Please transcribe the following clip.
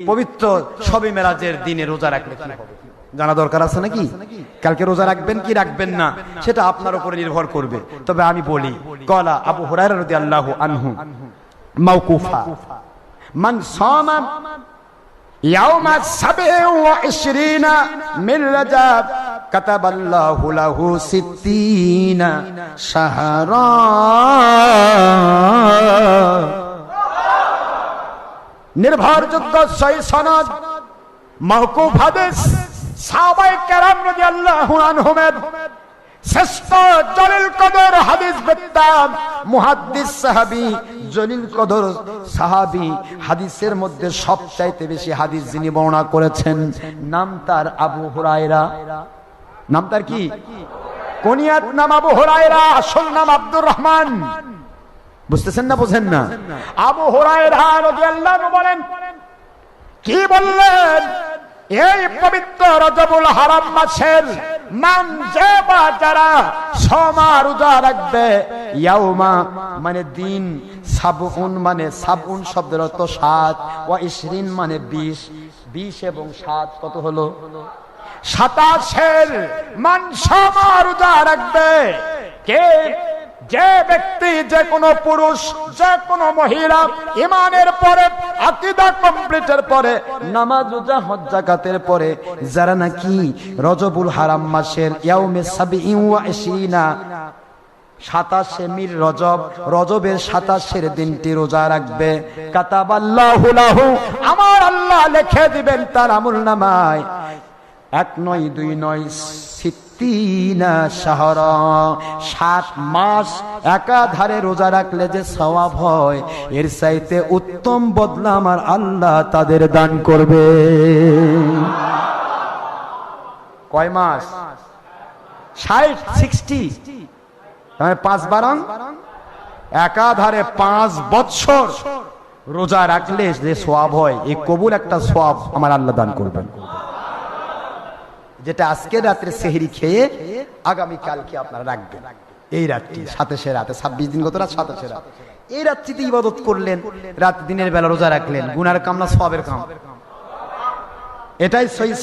পবিত্র সবে মেরাজের দিনে রোজা রাখলে কি হবে? জানা দরকার আছে নাকি কালকে রোজা রাখবেন কি রাখবেন না সেটা আপনার উপরে নির্ভর করবে তবে আমি বলি কলা আবু হুরায়রা রাদিয়াল্লাহু আনহু মাওকুফা মান সামা يوم السبع وعشرين من رجب كتب الله له ستين شهرا নির্ভরযোগ্য শ্রেষ্ঠ কদর হাদিস সাহাবী, জলিল কদর সাহাবী হাদিসের মধ্যে সবচাইতে বেশি হাদিস যিনি বর্ণনা করেছেন, নাম তার আবু হুরায়রা। নাম তার কি? কোনিয়াত নাম আবু হুরায়রা? আসল নাম আব্দুর রহমান। বুঝতেছেন না বোঝেন না? আবু রাদিয়াল্লাহু বলেন কি বললেন? এই পবিত্র রজবুল হারাম মাসের মান যে বা যারা সমা রোজা রাখবে ইয়াউমা মানে দিন সাবুন মানে সাবুন শব্দের অর্থ সাত ও ইসরিন মানে বিশ। বিশ এবং সাত কত হলো? সাতাশের মান সমা রোজা রাখবে। কে? যে ব্যক্তি, যে কোনো পুরুষ, যে কোনো মহিলা ইমানের পরে, আকিদা কমপ্লিটের পরে, নামাজ রোজা, হজ জাকাতের পরে, যারা নাকি রজবুল হারাম মাসের ইয়াউমে সাবিঈন ওয়া ইশরিনা সাতাশে মির রজব, রজবের সাতাশের দিনটি রোজা রাখবে। কাতাবাল্লাহু লাহু, আমার আল্লাহ লিখে দিবেন তার আমুল নামায়। এক নয় দুই নয় সিদ্দিনা শাহরা। সাত মাস একাধারে রোজা রাখলে যে সওয়াব হয়, এর চাইতে উত্তম বদলা আমার আল্লাহ তাদের দান করবে। কয় মাস? ষাট, সিক্সটি। পাঁচ বারং? একাধারে পাঁচ বৎসর রোজা রাখলে যে সোয়াব হয় এই কবুল একটা সোয়াব আমার আল্লাহ দান করবেন। যেটা আজকে রাত্রে সেহরি খেয়ে আগামী কালকে আপনারা রাখবেন। এই রাতটি সাতাশে রাতে ছাব্বিশ দিন গত রাত সাতাশে রাত। এই রাত্রিতে ইবাদত করলেন রাত দিনের বেলা রোজা রাখলেন গুনার কামনা সবের কাম। এটাই সহি